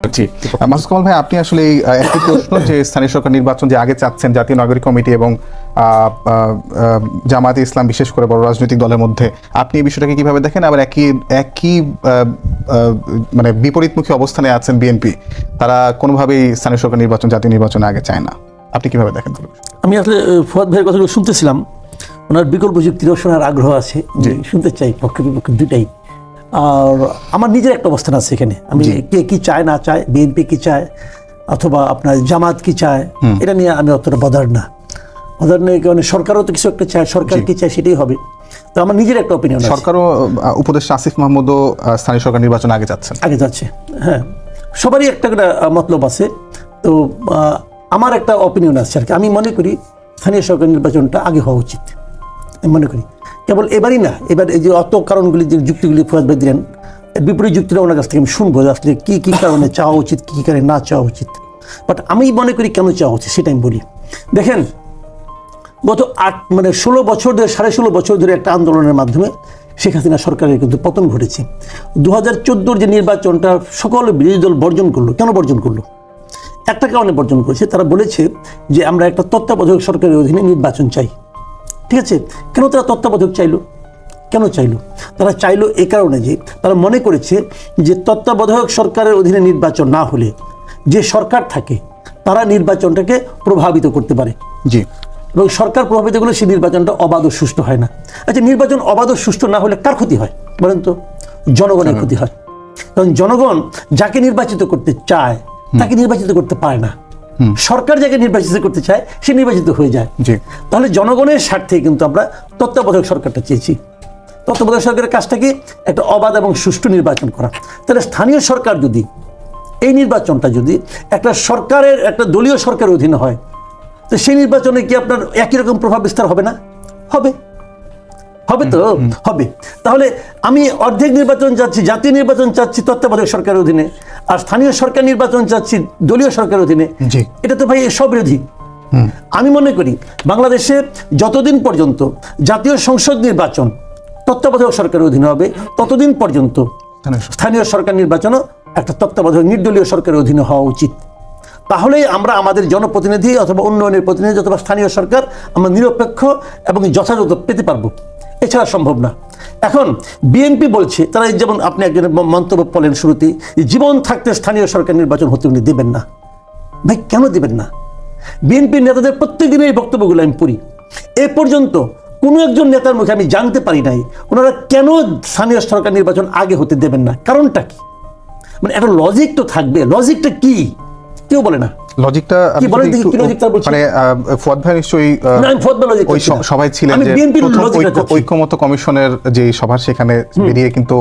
জি। ভাই আপনি আসলে একটি প্রশ্ন যে স্থানীয় সরকার নির্বাচন যে আগে চাচ্ছেন জাতীয় নাগরিক কমিটি এবং আহ, ইসলাম বিশেষ করে বড় রাজনৈতিক দলের মধ্যে আপনি এই বিষয়টাকে কীভাবে দেখেন? আবার একই একই মানে বিপরীতমুখী অবস্থানে আছেন বিএনপি তারা কোনোভাবেই স্থানীয় সরকার নির্বাচন জাতীয় নির্বাচনে আগে চায় না। আপনি কীভাবে দেখেন আমি আসলে ফুয়াদ ভাইয়ের কথাগুলো শুনতেছিলাম। ওনার বিকল্প যুক্তিরও শোনার আগ্রহ আছে শুনতে চাই পক্ষে বিপক্ষে দুটাই আর আমার নিজের একটা অবস্থান আছে এখানে। আমি কে কি চায় না চায় বিএনপি কি চায় অথবা আপনার জামাত কি চায় এটা নিয়ে আমি অতটা বদার না। বদার নেই কারণে সরকারও তো কিছু একটা চায় সরকার কি চায় সেটাই হবে। তো আমার নিজের একটা অপিনিয়ন সরকারও উপদেষ্টা আসিফ মাহমুদও স্থানীয় সরকার নির্বাচন আগে যাচ্ছে আগে যাচ্ছে হ্যাঁ। সবারই একটা একটা মতলব আছে। তো আমার একটা অপিনিয়ন আছে আর কি। আমি মনে করি স্থানীয় সরকার নির্বাচনটা আগে হওয়া উচিত। আমি মনে করি। কেবল এবারই না, এবার এই যে অত কারণগুলি যে যুক্তিগুলি ফুয়াদ ভাই দিলেন বিপরীত যুক্তিটা ওনার কাছ থেকে আমি শুনব আসলে কী কী কারণে চাওয়া উচিত, কী কী কারণে না চাওয়া উচিত। বাট আমি মনে করি কেন চাওয়া উচিত সেটা আমি বলি। দেখেন, গত আট মানে ষোলো বছর ধরে, সাড়ে ষোলো বছর ধরে একটা আন্দোলনের মাধ্যমে শেখ হাসিনা সরকারের কিন্তু পতন ঘটেছে। দু হাজার চোদ্দোর যে নির্বাচনটা সকল বিরোধী দল বর্জন করল, কেন বর্জন করল? একটা কারণে বর্জন করেছে, তারা বলেছে যে আমরা একটা তত্ত্বাবধায়ক সরকারের অধীনে নির্বাচন চাই। ঠিক আছে? কেন তারা তত্ত্বাবধায়ক চাইলো? কেন চাইলো? তারা চাইলো এই কারণে যে তারা মনে করেছে যে তত্ত্বাবধায়ক সরকারের অধীনে নির্বাচন না হলে যে সরকার থাকে তারা নির্বাচনটাকে প্রভাবিত করতে পারে। জি। এবং সরকার প্রভাবিত করলে সেই নির্বাচনটা অবাধ ও সুষ্ঠু হয় না। আচ্ছা নির্বাচন অবাধ ও সুষ্ঠু না হলে কার ক্ষতি হয় বলেন তো? জনগণের ক্ষতি হয়। কারণ জনগণ যাকে নির্বাচিত করতে চায় তাকে নির্বাচিত করতে পারে না। সরকার যাকে নির্বাচিত করতে চায় সে নির্বাচিত হয়ে যায়। তাহলে জনগণের স্বার্থে কিন্তু আমরা তত্ত্বাবধায়ক সরকারটা চেয়েছি। তত্ত্বাবধায়ক সরকারের কাজটা কি একটা অবাধ এবং সুষ্ঠু নির্বাচন করা। তাহলে স্থানীয় সরকার যদি এই নির্বাচনটা যদি একটা সরকারের একটা দলীয় সরকারের অধীনে হয় তো সেই নির্বাচনে কি আপনার একই রকম প্রভাব বিস্তার হবে না? হবে। হবে তো? হবে। তাহলে আমি অর্ধেক নির্বাচন চাচ্ছি জাতীয় নির্বাচন চাচ্ছি তত্ত্বাবধায়ক সরকারের অধীনে। আর স্থানীয় সরকার নির্বাচন চাচ্ছি দলীয় সরকারের অধীনে। এটা তো ভাই সব বিরোধী। আমি মনে করি বাংলাদেশে যতদিন পর্যন্ত জাতীয় সংসদ নির্বাচন তত্ত্বাবধায়ক সরকারের অধীনে হবে ততদিন পর্যন্ত স্থানীয় সরকার। স্থানীয় সরকার নির্বাচনও একটা তত্ত্বাবধায়ক নির্দলীয় সরকারের অধীনে হওয়া উচিত। তাহলেই আমরা আমাদের জনপ্রতিনিধি অথবা উন্নয়নের প্রতিনিধি অথবা স্থানীয় সরকার আমরা নিরপেক্ষ এবং যথাযথ পেতে পারব। এছাড়া সম্ভব না। এখন বিএনপি বলছে, তারা যেমন আপনি একজন মন্তব্য বলেন শুরুতেই জীবন থাকতে স্থানীয় সরকার নির্বাচন হতে উনি দেবেন না। ভাই, কেন দেবেন না? বিএনপির নেতাদের প্রত্যেকদিন এই বক্তব্যগুলো আমি পড়ি। এ পর্যন্ত কোনো একজন নেতার মুখে আমি জানতে পারি নাই, ওনারা কেন স্থানীয় সরকার নির্বাচন আগে হতে দেবেন না? কারণটা কি? মানে একটা লজিক তো থাকবে। লজিকটা কি? কেউ বলে না। লজিকটা মানে ফুয়াদ ভাই নিশ্চয়ই ওই সবাই ছিলেন যে। ঐক্যমত কমিশনের যে সভা সেখানে বেরিয়ে কিন্তু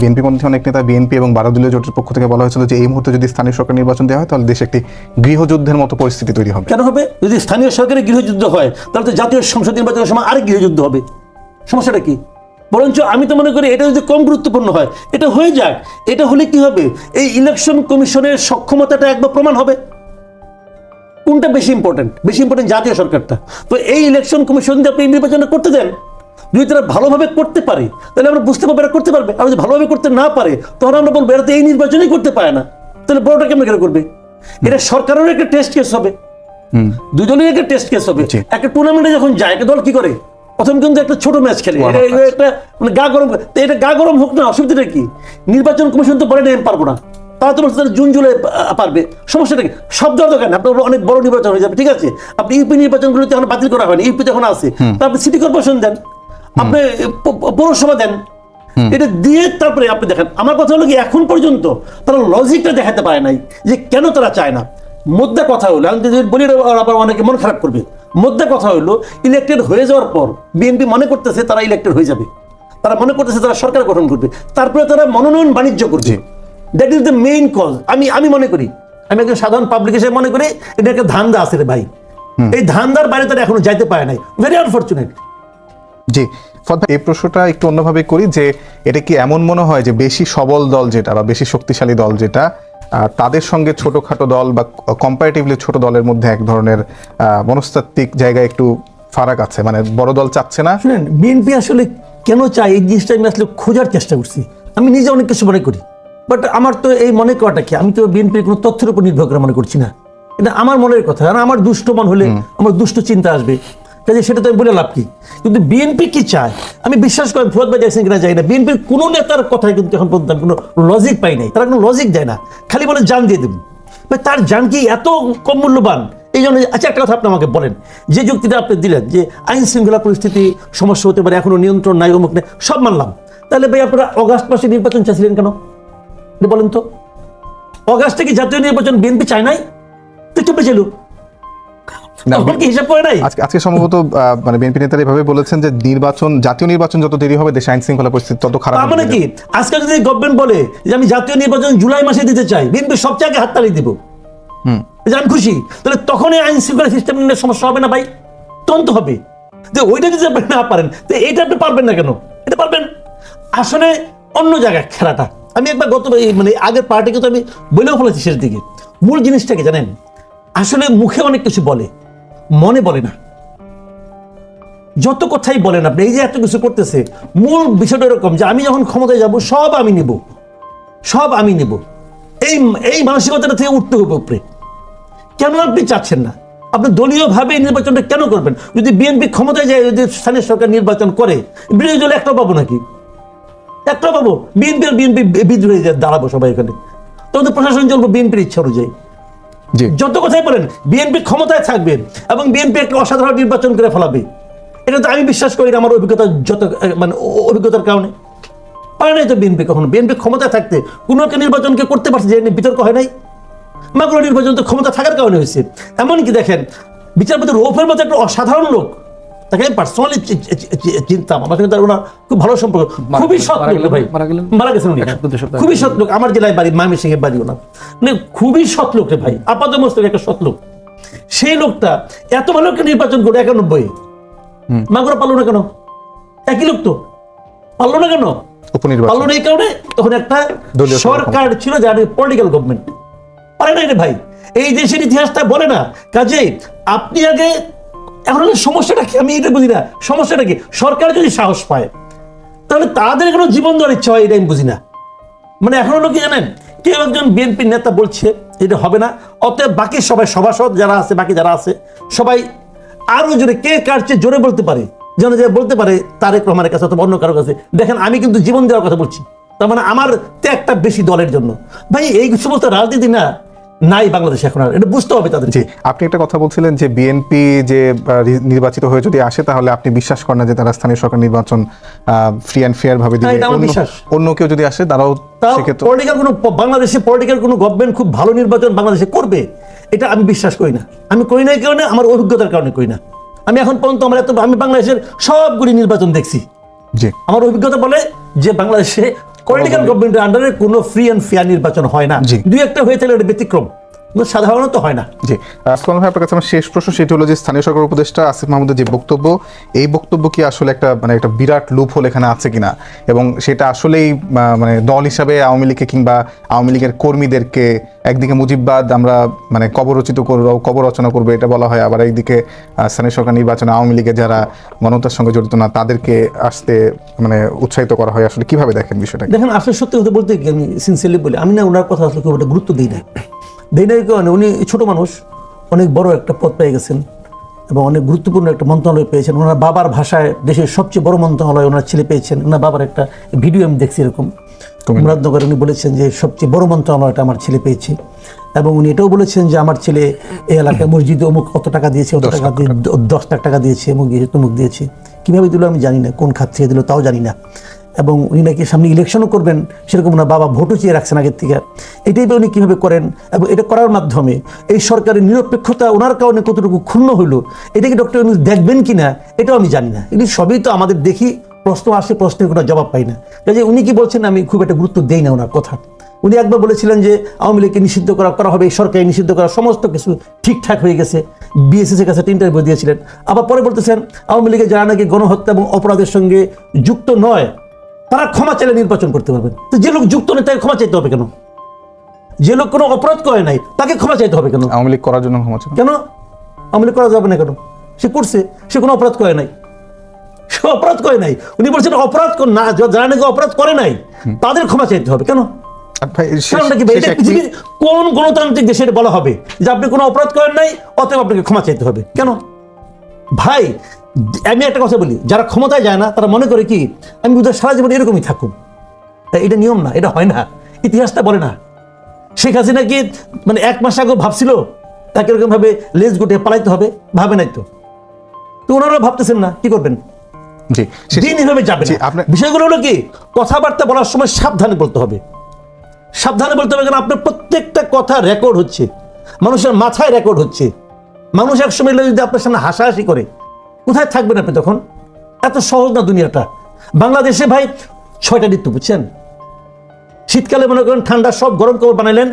বিএনপি পন্থী অনেক নেতা বিএনপি এবং বারোদলীয় জোটের পক্ষ থেকে বলা হয়েছিল যে এই মুহূর্তে যদি স্থানীয় সরকার নির্বাচন দেওয়া হয় তাহলে দেশে একটি গৃহযুদ্ধের মতো পরিস্থিতি তৈরি হবে। কেন হবে? যদি স্থানীয় সরকারের গৃহযুদ্ধ হয় তাহলে তো জাতীয় সংসদ নির্বাচনের সময় আরেক গৃহযুদ্ধ হবে। সমস্যাটা কি? বরঞ্চ আমি তো মনে করি এটা যদি কম গুরুত্বপূর্ণ হয় এটা হয়ে যাক। এটা হলে কি হবে? এই ইলেকশন কমিশনের সক্ষমতাটা একবার প্রমাণ হবে। কোনটা বেশি ইম্পর্টেন্ট বেশি ইম্পর্টেন্ট জাতীয় সরকারটা। তো এই ইলেকশন কমিশন যদি আপনি নির্বাচনটা করতে দেন যদি তারা ভালোভাবে করতে পারে তাহলে আমরা বুঝতে পারব এরা করতে পারবে। আর যদি ভালোভাবে করতে না পারে তখন আমরা বলব এরা তো এই নির্বাচনই করতে পারে না। তাহলে বড়টা কেমন কেন করবে? এটা সরকারেরও একটা টেস্ট কেস হবে। দুজনের একটা টেস্ট কেস হবে। একটা টুর্নামেন্টে যখন যায় একটা দল কি করে? প্রথম কিন্তু একটা ছোট ম্যাচ খেলে। একটা মানে গা গরম এটা গা গরম হোক না অসুবিধাটা কি? নির্বাচন কমিশন তো বলে না আমি পারব না। তারা তো বলছে জুন জুলাই পারবে। সমস্যাটা কি? সব দেওয়ার দরকার আপনার অনেক বড় নির্বাচন হয়ে যাবে ঠিক আছে? আপনি ইউপি নির্বাচনগুলো তো এখন বাতিল করা হয়নি। ইউপি যখন আছে। তা আপনি সিটি কর্পোরেশন দেন। আপনি পৌরসভা দেন। এটা দিয়ে তারপরে আপনি দেখেন। আমার কথা হলো কি এখন পর্যন্ত তারা লজিকটা দেখাতে পারে নাই যে কেন তারা চায় না। মোদ্দা কথা হলো আমি যদি বলি আবার অনেকে মন খারাপ করবে। মোদ্দা কথা হলো ইলেক্টেড হয়ে যাওয়ার পর বিএনপি মনে করতেছে তারা ইলেক্টেড হয়ে যাবে। তারা মনে করতেছে তারা সরকার গঠন করবে। তারপরে তারা মনোনয়ন বাণিজ্য করবে। That is the main cause আমি আমি মনে করি আমি একজন সাধারণ পাবলিক হিসেবে মনে করি এটা একটা ধান্দা আছে রে ভাই। এই ধান্দার বাইরে তারা এখনও যাইতে পারে নাই। ভেরি আনফর্চুনেট জি এই প্রশ্নটা একটু অন্যভাবে করি যে এটা কি এমন মনে হয় যে বেশি সবল দল যেটা বা বেশি শক্তিশালী দল যেটা তাদের সঙ্গে ছোটখাটো দল বা কম্পারেটিভলি ছোট দলের মধ্যে এক ধরনের মনস্তাত্ত্বিক জায়গায় একটু ফারাক আছে। মানে বড় দল চাচ্ছে না। শুনেন বিএনপি আসলে কেন চায়? এই জিনিসটা আমি আসলে খোঁজার চেষ্টা করছি। আমি নিজে অনেক কিছু মনে করি। বাট আমার তো এই মনে করাটা কি? আমি তো বিএনপির কোনো তথ্যের উপর নির্ভর করে মনে করছি না। এটা আমার মনের কথা। কারণ আমার দুষ্ট মন হলে আমার দুষ্ট চিন্তা আসবে। কাজে সেটা তো আমি বলে লাভ কি? কিন্তু বিএনপি কি চায়? আমি বিশ্বাস করি ফুয়াদ ভাই দেখছেন কিনা যাই না। বিএনপির কোনো নেতার কথায় কিন্তু এখন পর্যন্ত কোনো লজিক পাই নাই। তারা কোনো লজিক দেয় না। খালি বলে জান দিয়ে দেবেন তার জান কি এত কম মূল্যবান? এই জন্য আচ্ছা একটা কথা আপনি আমাকে বলেন। যে যুক্তিটা আপনি দিলেন, যে আইন শৃঙ্খলা পরিস্থিতি সমস্যা হতে পারে, এখনও নিয়ন্ত্রণ নাই, অমুক নেই, সব মানলাম। তাহলে ভাই, আপনারা অগাস্ট মাসে নির্বাচন চাইছিলেন কেন? বলেন তো। অগাস্টে কি জাতীয় নির্বাচন বিএনপি চায় নাই? তো চুপে কি হিসাব করে নাই? আজকে সম্ভবত মানে বিএনপি নেতারা এভাবে বলেছেন যে নির্বাচন জাতীয় নির্বাচন যত দেরি হবে দেশে আইন শৃঙ্খলা পরিস্থিতি তত খারাপ হবে। মানে কি? আজকে যদি গভর্নমেন্ট বলে যে আমি জাতীয় নির্বাচন জুলাই মাসে দিতে চাই বিএনপি সবচেয়ে আগে হাততালি দিব। আমি খুশি। তাহলে তখনই আইন শৃঙ্খলা সিস্টেম নিয়ে সমস্যা হবে না ভাই? তখন তো হবে। যে ওইটা যদি আপনি না পারেন তো এইটা আপনি পারবেন না কেন? এটা পারবেন। আসলে অন্য জায়গায় খেলাটা। আমি একবার গত মানে আগের পার্টিকে তো আমি বলেও ফেলেছি শেষ দিকে। মূল জিনিসটাকে জানেন? আসলে মুখে অনেক কিছু বলে। মনে বলে না। যত কথাই বলেন আপনি, এই যে এত কিছু করতেছে, মূল বিষয়টা এরকম যে আমি যখন ক্ষমতায় যাব, সব আমি নেব। সব আমি নেব। এই এই মানসিকতাটা থেকে উঠতে হবে উপরে। কেন আপনি চাচ্ছেন না? আপনি দলীয়ভাবে নির্বাচনটা কেন করবেন? যদি বিএনপি ক্ষমতায় যায়, যদি স্থানীয় সরকার নির্বাচন করে, বিরোধী দল একটা পাবো নাকি? একটা পাবো। বিএনপি আর বিএনপি বিদ্রোহী দাঁড়াবো সবাই এখানে। তখন তো প্রশাসন চলবো বিএনপির ইচ্ছা অনুযায়ী। যত কথাই বলেন, বিএনপি ক্ষমতায় থাকবে এবং বিএনপি একটা অসাধারণ নির্বাচন করে ফেলাবে। এটা তো আমি বিশ্বাস করি আমার অভিজ্ঞতা যত মানে অভিজ্ঞতার কারণে। পারে নাই তো বিএনপি কখনো। বিএনপি ক্ষমতায় থাকতে কোনো একটা নির্বাচনকে করতে পারছে যে বিতর্ক হয় নাই? মাগুলো নির্বাচন তো ক্ষমতা থাকার কারণে হয়েছে। এমনকি দেখেন, বিচারপতি রৌফের মতো একটা অসাধারণ লোক তাকে আমি পার্সোনালি চিন্তাম। আমার সঙ্গে তার ওনার খুব ভালো সম্পর্ক। খুবই সৎ মারা লোক ভাই। মারা গেছেন উনি। খুবই সৎ লোক। আমার জেলায় বাড়ি মামি সিংহের বাড়ি ওনার। মানে খুবই সৎ লোক রে ভাই। আপাত মস্তক একটা সৎ লোক। সেই লোকটা এত ভালো একটা নির্বাচন করে একানব্বই। মাগুরা পারল না কেন? একই লোক তো। পারল না কেন? পারল না এই কারণে তখন একটা সরকার ছিল যার পলিটিক্যাল গভর্নমেন্ট পারে না রে ভাই। এই দেশের ইতিহাসটা বলে না। কাজে আপনি আগে এখন সমস্যাটা কি? আমি এটা বুঝি না। সমস্যাটা কি? সরকার যদি সাহস পায়, তাহলে তাদের কোনো জীবন দেওয়ার ইচ্ছা হয়, এটা আমি বুঝি না। মানে এখন হলো কি জানেন? কেউ একজন বিএনপির নেতা বলছে, এটা হবে না। অতএব বাকি সবাই সভাসদ যারা আছে, বাকি যারা আছে, সবাই আরও জোরে কে কার চেয়ে জোরে বলতে পারে? যেন যে বলতে পারে, তারেক রহমানের কাছে অথবা অন্য কারও কাছে, দেখেন, আমি কিন্তু জীবন দেওয়ার কথা বলছি। তার মানে আমার ত্যাগটা বেশি দলের জন্য। ভাই, এই সমস্ত রাজনীতি না নাই বাংলাদেশে এখন আর। এটা বুঝতে হবে তাদের জি আপনি একটা কথা বলছিলেন যে বিএনপি যে নির্বাচিত হয়ে যদি আসে তাহলে আপনি বিশ্বাস করেন না যে তারা স্থানীয় সরকার নির্বাচন ফ্রি অ্যান্ড ফেয়ার ভাবে দিবে। অন্য- কেউ যদি আসে তারাও সেক্ষেত্রে পলিটিক্যাল কোনো বাংলাদেশে পলিটিক্যাল কোনো গভর্নমেন্ট খুব ভালো নির্বাচন বাংলাদেশে করবে এটা আমি বিশ্বাস করি না। আমি করি না কারণে আমার অভিজ্ঞতার কারণে করি না। আমি এখন পর্যন্ত আমার এত আমি বাংলাদেশের সবগুলি নির্বাচন দেখছি। জি। আমার অভিজ্ঞতা বলে যে বাংলাদেশে পলিটিক্যাল গভর্নমেন্টের আন্ডারে কোনো ফ্রি অ্যান্ড ফেয়ার নির্বাচন হয় না। দুই একটা হয়ে থাকলে এটা ব্যতিক্রম কিন্তু সাধারণত হয় না। জি আসলাম ভাই আপনার কাছে আমার শেষ প্রশ্ন সেটি হলো যে স্থানীয় সরকার উপদেষ্টা আসিফ মাহমুদের যে বক্তব্য এই বক্তব্য কি আসলে একটা মানে একটা বিরাট লুপ হল এখানে আছে কিনা? এবং সেটা আসলেই মানে দল হিসাবে আওয়ামী লীগকে কিংবা আওয়ামী লীগের কর্মীদেরকে একদিকে মুজিববাদ আমরা মানে কবর রচিত করব কবর রচনা করব এটা বলা হয়। আবার এইদিকে আহ, স্থানীয় সরকার নির্বাচনে আওয়ামী লীগের যারা গণতার সঙ্গে জড়িত না তাদেরকে আসতে মানে উৎসাহিত করা হয়। আসলে কীভাবে দেখেন বিষয়টা দেখেন আসলে সত্যি কথা বলতে আমি সিনসিয়ারলি বলি আমি না ওনার কথা আসলে খুব একটা গুরুত্ব দিই না। না কারণে উনি ছোট মানুষ অনেক বড় একটা পদ পেয়ে গেছেন এবং অনেক গুরুত্বপূর্ণ একটা মন্ত্রণালয় পেয়েছেন। ওনার বাবার ভাষায় দেশের সবচেয়ে বড় মন্ত্রণালয় ওনার ছেলে পেয়েছেন। ওনার বাবার একটা ভিডিও আমি দেখছি এরকম। মুরাদনগরে উনি বলেছেন যে সবচেয়ে বড় মন্ত্রণালয়টা আমার ছেলে পেয়েছে। এবং উনি এটাও বলেছেন যে আমার ছেলে এই এলাকায় মসজিদে অমুক কত টাকা দিয়েছে অত টাকা দিয়ে দশ লাখ টাকা দিয়েছে অমুক দিয়েছে তমুক দিয়েছে। কীভাবে দিল আমি জানি না কোন খাত থেকে দিল তাও জানি না। এবং উনি নাকি সামনে ইলেকশনও করবেন, সেরকম ওনার বাবা ভোটও চেয়ে রাখছেন আগের থেকে। এটাই উনি কীভাবে করেন এবং এটা করার মাধ্যমে এই সরকারের নিরপেক্ষতা ওনার কারণে কতটুকু ক্ষুণ্ণ হইল এটাকে ডক্টর ইউনুস দেখবেন কি না এটাও আমি জানি না। এগুলি সবই তো আমাদের দেখি, প্রশ্ন আসে, প্রশ্নের কোনো জবাব পাই না। কাজে উনি কি বলছেন আমি খুব একটা গুরুত্ব দেই না ওনার কথা। উনি একবার বলেছিলেন যে আওয়ামী লীগকে নিষিদ্ধ করা করা হবে সরকারি নিষিদ্ধ করা, সমস্ত কিছু ঠিকঠাক হয়ে গেছে। বিএসএসের কাছে একটা ইন্টারভিউ দিয়েছিলেন। আবার পরে বলতেছেন, আওয়ামী লীগের যারা নাকি গণহত্যা এবং অপরাধের সঙ্গে যুক্ত নয় তারা ক্ষমা চাইলে নির্বাচন করতে পারবেন তো যে লোক যুক্ত নেই তাকে ক্ষমা চাইতে হবে কেন? যে লোক কোনো অপরাধ করে নাই তাকে ক্ষমা চাইতে হবে কেন? আওয়ামী লীগ করার জন্য ক্ষমা চান? কেন? আওয়ামী লীগ করা যাবে না কেন? সে করছে সে কোনো অপরাধ করে নাই। সে অপরাধ করে নাই। উনি বলছেন অপরাধ না যারা নাকি অপরাধ করে নাই তাদের ক্ষমা চাইতে হবে কেন? কোন গণতান্ত্রিক দেশে বলা হবে? যে আপনি কোনো অপরাধ করেন নাই অতএব আপনাকে ক্ষমা চাইতে হবে। কেন? ভাই আমি একটা কথা বলি যারা ক্ষমতায় যায় না তারা মনে করে কি আমি বোধহয় সারা জীবন এরকমই থাকুক এটা নিয়ম না এটা হয় না ইতিহাসটা বলে না। শেখ হাসিনা কি মানে এক মাস আগে ভাবছিল তাকে এরকম ভাবে লেজ গুটে পালাইতে হবে? ভাবে নাই তো। তো ওনারা ভাবতেছেন না কি করবেন? জি শেষ- দিন এভাবে যাবে আপনার- বিষয়গুলো হলো কি কথাবার্তা বলার সময় সাবধানে বলতে হবে। সাবধানে বলতে হবে কারণ আপনার প্রত্যেকটা কথা রেকর্ড হচ্ছে। মানুষের মাথায় রেকর্ড হচ্ছে। মানুষ এক সময় যদি আপনার সামনে হাসাহাসি করে কোথায় থাকবেন আপনি তখন? এত সহজ না দুনিয়াটা? বাংলাদেশে ভাই ছয়টা ঋতু, বুঝছেন? শীতকালে মনে করেন ঠান্ডা সব গরম কাপড় বানাইলেন